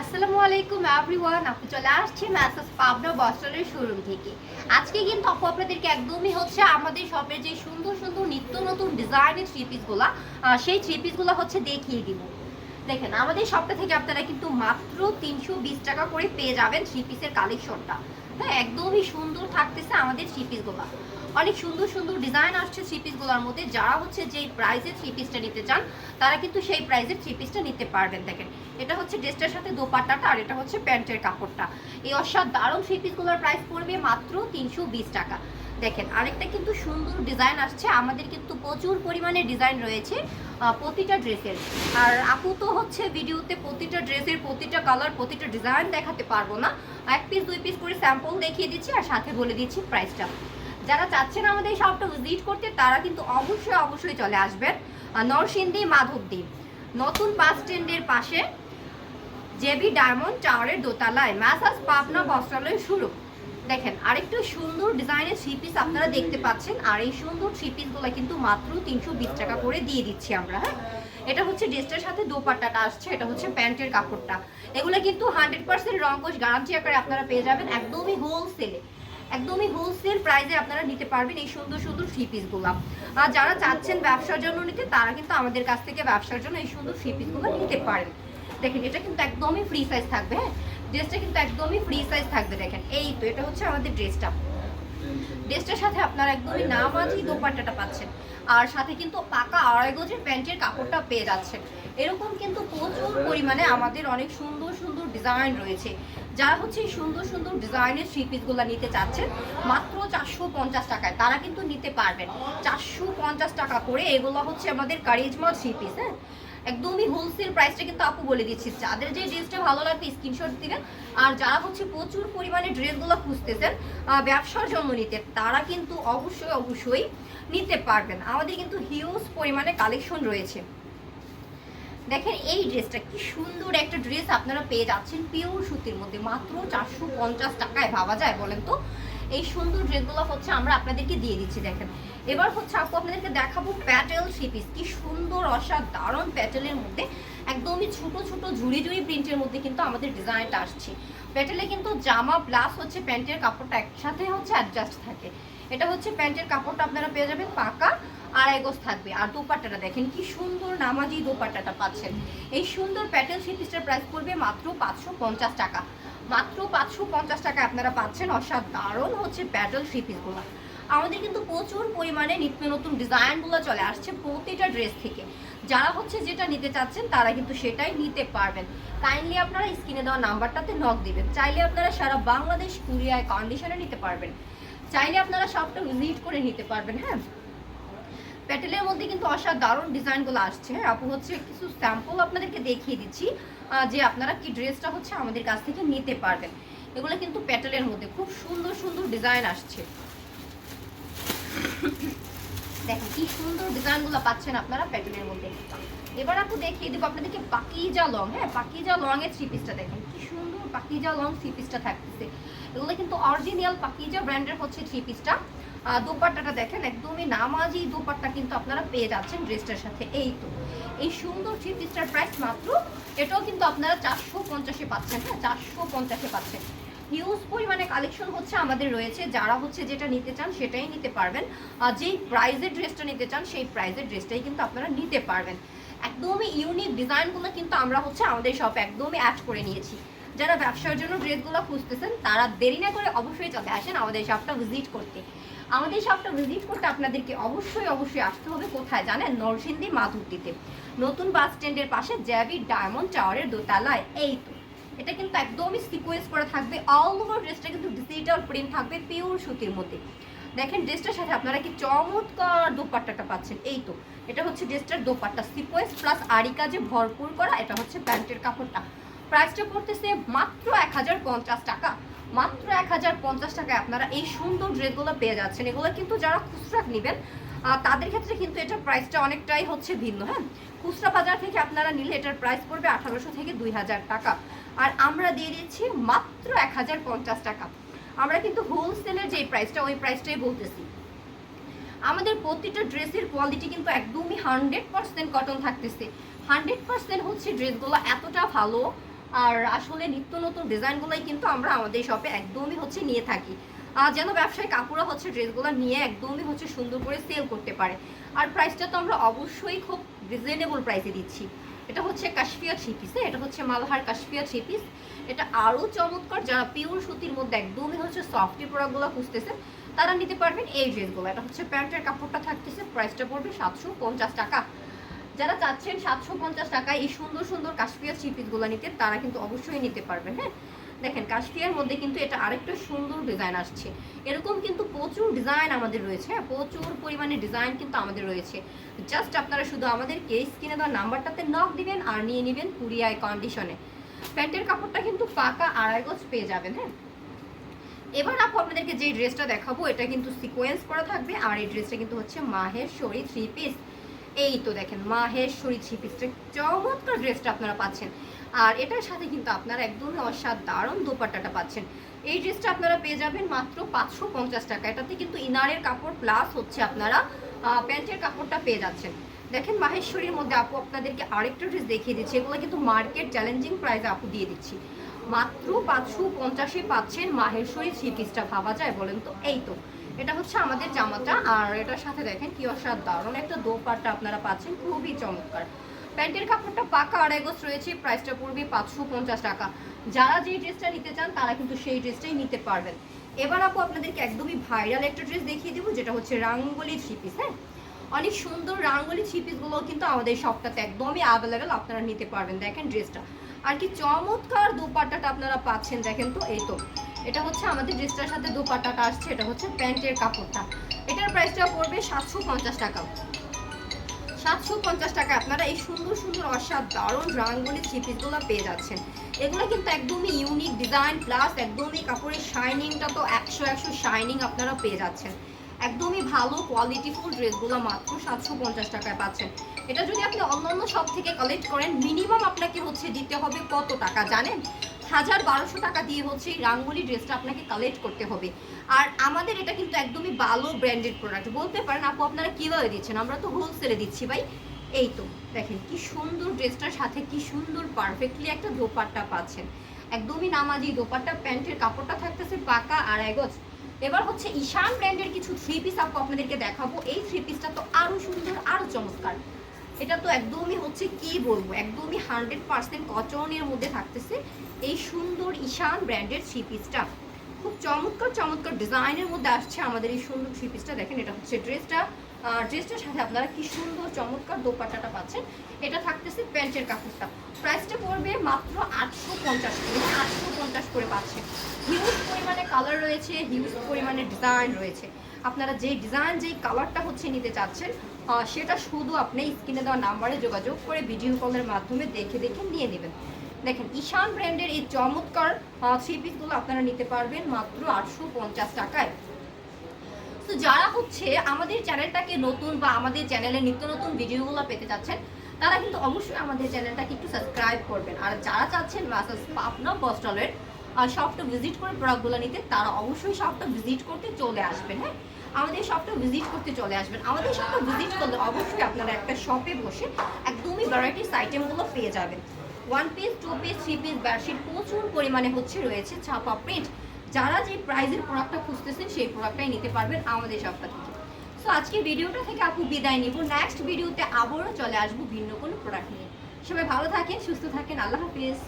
আসসালামু আলাইকুম এভরিওয়ান আপনি চলে আসছে ম্যাসাজ পাবনা বস্টনের শোরুম থেকে। আজকে কিন্তু আপু আপনাদেরকে একদমই হচ্ছে আমাদের শপের যে সুন্দর সুন্দর নিত্য নতুন ডিজাইনের থ্রি পিসগুলো সেই থ্রি পিসগুলো হচ্ছে দেখিয়ে দিব। দেখেন, আমাদের শপটা থেকে আপনারা কিন্তু মাত্র তিনশো বিশ টাকা করে পেয়ে যাবেন থ্রি পিসের কালেকশনটা হ্যাঁ একদমই সুন্দর থাকতেছে আমাদের থ্রি পিসগুলো অনেক সুন্দর সুন্দর ডিজাইন আসছে থ্রি পিসগুলোর মধ্যে। যারা হচ্ছে যেই প্রাইসে থ্রি পিসটা নিতে চান, তারা কিন্তু সেই প্রাইসে থ্রি পিসটা নিতে পারবেন। দেখেন, এটা হচ্ছে ড্রেসটার সাথে দোপাট্টাটা আর এটা হচ্ছে প্যান্টের কাপড়টা। এই অসাধারণ থ্রি পিসগুলোর প্রাইস পড়বে মাত্র তিনশো বিশ টাকা। দেখেন, আরেকটা কিন্তু সুন্দর ডিজাইন আসছে। আমাদের কিন্তু প্রচুর পরিমাণে ডিজাইন রয়েছে প্রতিটা ড্রেসের আর আপু তো হচ্ছে ভিডিওতে প্রতিটা ড্রেসের প্রতিটা কালার প্রতিটা ডিজাইন দেখাতে পারব না। এক পিস দুই পিস করে স্যাম্পল দেখিয়ে দিচ্ছি আর সাথে বলে দিচ্ছি প্রাইসটা যারা চাচ্ছেন আমাদের শপটা ভিজিট করতে, তারা কিন্তু অবশ্যই অবশ্যই চলে আসবেন নরসিংদী মাধবদ্বীপ নতুন বাস স্ট্যান্ডের পাশে জেবি ডায়মন্ড টাওয়ারের দোতলায় ম্যাসাজ পাবনা বস্ত্রালয় শুরু। দেখেন, আরেকটু সুন্দর ডিজাইনের থ্রি পিস আপনারা দেখতে পাচ্ছেন, আর এই সুন্দর থ্রি পিসগুলো কিন্তু মাত্র তিনশো বিশ টাকা করে দিয়ে দিচ্ছি আমরা হ্যাঁ? এটা হচ্ছে ড্রেসটার সাথে দোপাট্টাটা আসছে, এটা হচ্ছে প্যান্টের কাপড়টা। এগুলো কিন্তু হান্ড্রেড পার্সেন্ট রঙ্কশ গ্যারান্টি আকারে আপনারা পেয়ে যাবেন, একদমই হোলসেলে একদমই হোলসেল প্রাইসে আপনারা নিতে পারবেন এই সুন্দর সুন্দর থ্রি পিসগুলো আর যারা চাচ্ছেন ব্যবসার জন্য নিতে, তারা কিন্তু আমাদের কাছ থেকে ব্যবসার জন্য এই সুন্দর থ্রি পিসগুলো নিতে পারেন। দেখেন, এটা কিন্তু একদমই ফ্রি সাইজ থাকবে হ্যাঁ? ড্রেসটা কিন্তু একদমই ফ্রি সাইজ থাকবে, দেখেন। এই তো, এটা হচ্ছে আমাদের ড্রেসটা ড্রেসটার সাথে আপনারা একদমই নামাজি দোপাট্টাটা পাচ্ছেন। আর সাথে কিন্তু পাকা আড়াই গজের প্যান্টের কাপড়টা পেয়ে যাচ্ছে। এরকম কিন্তু প্রচুর পরিমাণে আমাদের অনেক সুন্দর সুন্দর ডিজাইন রয়েছে। যারা হচ্ছে সুন্দর সুন্দর ডিজাইনের থ্রি পিসগুলো নিতে চাচ্ছেন, মাত্র চারশো পঞ্চাশ টাকায় তারা কিন্তু নিতে পারবেন। চারশো পঞ্চাশ টাকা করে এগুলো হচ্ছে আমাদের কারিজমা থ্রি পিস হ্যাঁ? একদমই হোলসেল প্রাইসটা কিন্তু আপু বলে দিচ্ছি। যাদের যে ড্রেসটা ভালো লাগবে স্ক্রিনশট দিবেন। আর যারা হচ্ছে প্রচুর পরিমাণে ড্রেসগুলো খুঁজতেছেন ব্যবসার জন্য নিতে, তারা কিন্তু অবশ্যই অবশ্যই নিতে পারবেন। আমাদের কিন্তু হিউজ পরিমাণে কালেকশন রয়েছে। দেখেন এই ড্রেসটা কি সুন্দর একটা ড্রেস আপনারা পেয়ে যাচ্ছেন পিওর সুতির মধ্যে। মাত্র চারশো পঞ্চাশ টাকায় ভাবা যায় বলেন তো? এই সুন্দর ড্রেসগুলো হচ্ছে আমরা আপনাদেরকে দিয়ে দিচ্ছি, দেখেন। এবার হচ্ছে আপু আপনাদেরকে দেখাবো প্যাটেল থ্রি পিস। কি সুন্দর, অসাধারণ প্যাটেলের মধ্যে, একদমই ছোট ছোট ঝুড়ি ঝুড়ি প্রিন্টের মধ্যে কিন্তু আমাদের ডিজাইনটা আসছে। প্যাটেলে কিন্তু জামা প্লাস হচ্ছে প্যান্টের কাপড়টা একসাথে হচ্ছে অ্যাডজাস্ট থাকে। এটা হচ্ছে প্যান্টের কাপড়টা আপনারা পেয়ে যাবেন পাকা আড়াই গজ থাকবে। আর দোপাট্টাটা দেখেন, কি সুন্দর নামাজি দোপাট্টাটা পাচ্ছেন। এই সুন্দর প্যাটেল থ্রি পিসটার প্রাইস পড়বে মাত্র পাঁচশো পঞ্চাশ টাকা। মাত্র পাঁচশো পঞ্চাশ টাকা আপনারা পাচ্ছেন অসাধারণ হচ্ছে প্যাটেল থ্রি পিসগুলো। আমাদের কিন্তু প্রচুর পরিমাণে নিত্য নতুন ডিজাইনগুলো চলে আসছে প্রতিটা ড্রেস থেকে। যারা হচ্ছে যেটা নিতে চাচ্ছেন তারা কিন্তু সেটাই নিতে পারবেন। কাইন্ডলি আপনারা স্ক্রিনে দেওয়া নাম্বারটাতে নক দিবেন। চাইলে আপনারা সারা বাংলাদেশ কুরিয়ায় কন্ডিশনে নিতে পারবেন। চাইলে আপনারা সবটা ভিজিট করে নিতে পারবেন হ্যাঁ? প্যাটেলের মধ্যে কিন্তু অসাধারণ ডিজাইনগুলো আসছে হ্যাঁ? আপু হচ্ছে কিছু স্যাম্পল আপনাদেরকে দেখিয়ে দিচ্ছি যে আপনারা কি ড্রেসটা হচ্ছে আমাদের কাছ থেকে নিতে পারবেন। এগুলো কিন্তু প্যাটেলের মধ্যে খুব সুন্দর সুন্দর ডিজাইন আসছে। দেখেন কি সুন্দর ডিজাইনগুলো পাচ্ছেন আপনারা প্যাটেলের মধ্যে। এবার আপু দেখিয়ে দেবো আপনাদেরকে পাকিজা লং হ্যাঁ? পাকিজা লং এর থ্রি পিসটা দেখেন, কি সুন্দর পাকিজা লং থ্রি পিসটা থাকতেছে। এগুলো কিন্তু অরিজিনাল পাকিজা ব্র্যান্ডের হচ্ছে থ্রি পিসটা দোপাট্টাটা দেখেন, একদমই নামাজি দোপাট্টা কিন্তু আপনারা পেয়ে যাচ্ছেন ড্রেসটার সাথে। এই তো। এই সুন্দর থ্রি পিসটার প্রাইস মাত্র, এটাও কিন্তু আপনারা চারশো পঞ্চাশে পাচ্ছেন হ্যাঁ চারশো পঞ্চাশে পাচ্ছেন। হিউজ পরিমাণে কালেকশন হচ্ছে আমাদের রয়েছে, যারা হচ্ছে যেটা নিতে চান সেটাই নিতে পারবেন। আর যেই প্রাইজের ড্রেসটা নিতে চান, সেই প্রাইজের ড্রেসটাই কিন্তু আপনারা নিতে পারবেন। একদমই ইউনিক ডিজাইনগুলো কিন্তু আমরা হচ্ছে আমাদের শপে একদমই অ্যাড করে নিয়েছি। যারা ব্যবসার জন্য ড্রেসগুলো খুঁজতেছেন, তারা দেরি না করে অবশ্যই চলে আসেন আমাদের শপটা ভিজিট করতে। আমাদের শপটা ভিজিট করতে আপনাদেরকে অবশ্যই অবশ্যই আসতে হবে কোথায় জানেন? নরসিংদী মাধুরটিতে নতুন বাস স্ট্যান্ডের পাশে জ্যাবি ডায়মন্ড টাওয়ারের দোতলায়। এই তো। এটা কিন্তু একদমই সিকোয়েন্স করে থাকবে। অল ওভার ড্রেসটা কিন্তু ডিজিটাল প্রিন্ট থাকবে পিওর সুতির মধ্যে। দেখেন ড্রেসটার সাথে আপনারা কি চমৎকার দোপাট্টাটা পাচ্ছেন। এই তো। এটা হচ্ছে ড্রেসটার দোপাট্টা সিকোয়েন্স প্লাস আরি কাজে ভরপুর করা, এটা হচ্ছে প্যান্টের কাপড়টা। প্রাইসটা পড়তেছে মাত্র এক হাজার পঞ্চাশ টাকা। মাত্র এক হাজার পঞ্চাশ টাকায় আপনারা এই সুন্দর ড্রেসগুলো পেয়ে যাচ্ছেন। এগুলো কিন্তু যারা খুচরা নেবেন তাদের ক্ষেত্রে কিন্তু এটার প্রাইসটা অনেকটাই হচ্ছে ভিন্ন হ্যাঁ? খুচরা বাজার থেকে আপনারা নিলে এটার প্রাইস পড়বে আঠারোশো থেকে দুই হাজার টাকা। আর আমরা দিয়ে দিচ্ছি মাত্র এক হাজার পঞ্চাশ টাকা। আমরা কিন্তু হোলসেলের যে প্রাইসটা ওই প্রাইসটাই বলতেছি। আমাদের প্রতিটা ড্রেসের কোয়ালিটি কিন্তু একদমই হান্ড্রেড পার্সেন্ট কটন থাকতেছে। হান্ড্রেড পার্সেন্ট হচ্ছে ড্রেসগুলো এতটা ভালো আর আসলে নিত্য নতুন ডিজাইনগুলোই কিন্তু আমরা আমাদের শপে একদমই হচ্ছে নিয়ে থাকি। যেন ব্যবসায়ী কাকুরা হচ্ছে ড্রেসগুলো নিয়ে একদমই হচ্ছে সুন্দর করে সেল করতে পারে। আর প্রাইসটা তো আমরা অবশ্যই খুব রিজনেবল প্রাইসে দিচ্ছি। এটা হচ্ছে কাশ্মীর থ্রি পিস এটা হচ্ছে মালহার কাশ্মীর থ্রি পিস এটা আরও চমৎকার, যারা পিওর সুতির মধ্যে একদমই হচ্ছে সফটি প্রোডাক্টগুলো খুঁজতেছে, তারা নিতে পারবেন এই ড্রেসগুলো এটা হচ্ছে প্যান্টের কাপড়টা থাকতেছে প্রাইসটা পড়বে সাতশো পঞ্চাশ টাকা। যারা চাচ্ছেন সাতশো পঞ্চাশ টাকায় এই সুন্দর সুন্দর কাশ্মীর থ্রি পিসগুলো নিতে, তারা কিন্তু অবশ্যই নিতে পারবেন হ্যাঁ? দেখেন, কাশ্মীরের মধ্যে কিন্তু এটা আরেকটা সুন্দর ডিজাইন আসছে। এরকম কিন্তু প্রচুর ডিজাইন আমাদের রয়েছে হ্যাঁ? প্রচুর পরিমাণে ডিজাইন কিন্তু আমাদের রয়েছে। জাস্ট আপনারা শুধু আমাদেরকে স্ক্রিনে দেওয়া নাম্বারটাতে নক দিবেন আর নিয়ে নেবেন কুরিয়ায় কন্ডিশনে প্যান্টের কাপড়টা কিন্তু পাকা আড়াই গজ পেয়ে যাবেন হ্যাঁ? এবার আপু, আপনাদেরকে যে ড্রেসটা দেখাবো, এটা কিন্তু সিকোয়েন্স করা থাকবে, আর এই ড্রেসটা কিন্তু হচ্ছে মাহের শরীর থ্রি পিস এই তো দেখেন মাহেশ্বরী থ্রি পিসটা চমৎকার ড্রেসটা আপনারা পাচ্ছেন। আর এটার সাথে কিন্তু আপনারা একদমই অসাধারণ দোপাট্টাটা পাচ্ছেন। এই ড্রেসটা আপনারা পেয়ে যাবেন মাত্র পাঁচশো পঞ্চাশ টাকা। এটাতে কিন্তু ইনারের কাপড় প্লাস হচ্ছে আপনারা প্যান্টের কাপড়টা পেয়ে যাচ্ছেন। দেখেন মাহেশ্বরীর মধ্যে আপু আপনাদেরকে আরেকটা ড্রেস দেখিয়ে দিচ্ছি। এগুলো কিন্তু মার্কেট চ্যালেঞ্জিং প্রাইসে আপু দিয়ে দিচ্ছি। মাত্র পাঁচশো পঞ্চাশে পাচ্ছেন মাহেশ্বরী থ্রি পিসটা ভাবা যায় বলেন তো? এই তো। এটা হচ্ছে আমাদের জামাটা, আর এটার সাথে দেখেন কি অসাধারণ একটা দোপাট্টা আপনারা পাচ্ছেন, খুবই চমৎকার। প্যান্টের কাপড়টা পাকা আড়াই গোছ রয়েছে, প্রাইসটা পড়বে পাঁচশো পঞ্চাশ টাকা। যারা যেই ড্রেসটা নিতে চান, তারা কিন্তু সেই ড্রেসটাই নিতে পারবেন। এবার আপু, আপনাদেরকে একদমই ভাইরাল একটা ড্রেস দেখিয়ে দেবো, যেটা হচ্ছে রাঙ্গলি থ্রি পিস হ্যাঁ? অনেক সুন্দর রাঙ্গলি থ্রি পিসগুলো কিন্তু আমাদের সবটাতে একদমই অ্যাভেলেবেল আপনারা নিতে পারবেন, দেখেন ড্রেসটা। আর কি চমৎকার দোপাট্টাটা আপনারা পাচ্ছেন, দেখেন তো, এই তো। এটা হচ্ছে আমাদের ড্রেসটার সাথে দোপাট্টাটা আসছে এটা হচ্ছে প্যান্টের কাপড়টা। এটার প্রাইসটা পড়বে সাতশো পঞ্চাশ টাকা সাতশো পঞ্চাশ টাকা আপনারা এই সুন্দর সুন্দর, অসাধারণ রাঙ্গলি থ্রি পিসগুলো পেয়ে যাচ্ছেন। এগুলো কিন্তু একদমই ইউনিক ডিজাইন প্লাস একদমই কাপড়ের শাইনিংটা তো একশো একশো শাইনিং আপনারা পেয়ে যাচ্ছেন। একদমই ভালো কোয়ালিটিফুল ড্রেসগুলো মাত্র সাতশো পঞ্চাশ টাকায় পাচ্ছেন। এটা যদি আপনি অন্যান্য সব থেকে কালেক্ট করেন মিনিমাম আপনাকে হচ্ছে দিতে হবে কত টাকা, জানেন? হাজার বারোশো টাকা দিয়ে হচ্ছে এই রাঙ্গুলি ড্রেসটা আপনাকে কালেক্ট করতে হবে। আর আমাদের এটা কিন্তু একদমই ভালো ব্র্যান্ডেড প্রোডাক্ট বলতে পারেন, আপু, আপনারা কীভাবে দিচ্ছেন? আমরা তো হোলসেলে দিচ্ছি ভাই। এই তো, দেখেন কি সুন্দর ড্রেসটার সাথে কি সুন্দর পারফেক্টলি একটা দোপাট্টা পাচ্ছেন। একদমই নামাজি দোপাট্টা, প্যান্টের কাপড়টা থাকতেছে পাকা আর গজ এবার হচ্ছে ঈশান ব্র্যান্ডের কিছু থ্রি পিস আপু, আপনাদেরকে দেখাবো। এই থ্রি পিসটা তো আরও সুন্দর আরও চমৎকার। এটা তো একদমই হচ্ছে কি বলব? একদমই হান্ড্রেড পার্সেন্ট কচনের মধ্যে থাকতেছে এই সুন্দর ঈশান ব্র্যান্ডের থ্রি পিসটা। খুব চমৎকার চমৎকার ডিজাইনের মধ্যে আসছে আমাদের এই সুন্দর থ্রি পিসটা। দেখেন, এটা হচ্ছে ড্রেসটা। ড্রেসটার সাথে আপনারা কি সুন্দর, চমৎকার দোপাট্টাটা পাচ্ছেন। এটা থাকতেছে প্যান্টের কাপড়টা। প্রাইসটা পড়বে মাত্র আটশো পঞ্চাশ করে আটশো পঞ্চাশ করে পাচ্ছেন। হিউজ পরিমাণে কালার রয়েছে, হিউজ পরিমাণে ডিজাইন রয়েছে। আপনারা যেই ডিজাইন, যেই কালারটা হচ্ছে নিতে চাচ্ছেন সেটা শুধু আপনি স্ক্রিনে দেওয়া নাম্বারে যোগাযোগ করে ভিডিও কলের মাধ্যমে দেখে দেখে নিয়ে নেবেন। দেখেন, ঈশান ব্র্যান্ডের এই চমৎকার থ্রি পিসগুলো আপনারা নিতে পারবেন মাত্র আটশো পঞ্চাশ টাকায়। তো যারা হচ্ছে আমাদের চ্যানেলটাকে নতুন বা আমাদের চ্যানেলে নিত্য নতুন ভিডিওগুলো পেতে চাচ্ছেন, তারা কিন্তু অবশ্যই আমাদের চ্যানেলটাকে একটু সাবস্ক্রাইব করবেন। আর যারা চাচ্ছেন মাসাজ পাবনা বস্টলের শপটা ভিজিট করে প্রোডাক্টগুলো নিতে, তারা অবশ্যই শপটা ভিজিট করতে চলে আসবেন হ্যাঁ? আমাদের শপটা ভিজিট করতে চলে আসবেন। আমাদের শপটা ভিজিট করলে অবশ্যই আপনারা একটা শপে বসে একদমই ভ্যারাইটিস আইটেমগুলো পেয়ে যাবেন। One piece two piece three piece bedsheet প্রচুর পরিমাণে হচ্ছে রয়েছে ছাপা প্রিন্ট যারা যে প্রাইজের প্রোডাক্টটা খুঁজতেছেন, সেই প্রোডাক্টটাই নিতে পারবেন আমাদের শপটা থেকে। সো আজকে ভিডিওটা থেকে আপু বিদায় নিব। নেক্সট ভিডিওতে আবারও চলে আসব ভিন্ন কোনো প্রোডাক্ট নিয়ে। সবাই ভালো থাকেন, সুস্থ থাকেন। আল্লাহ হাফিজ।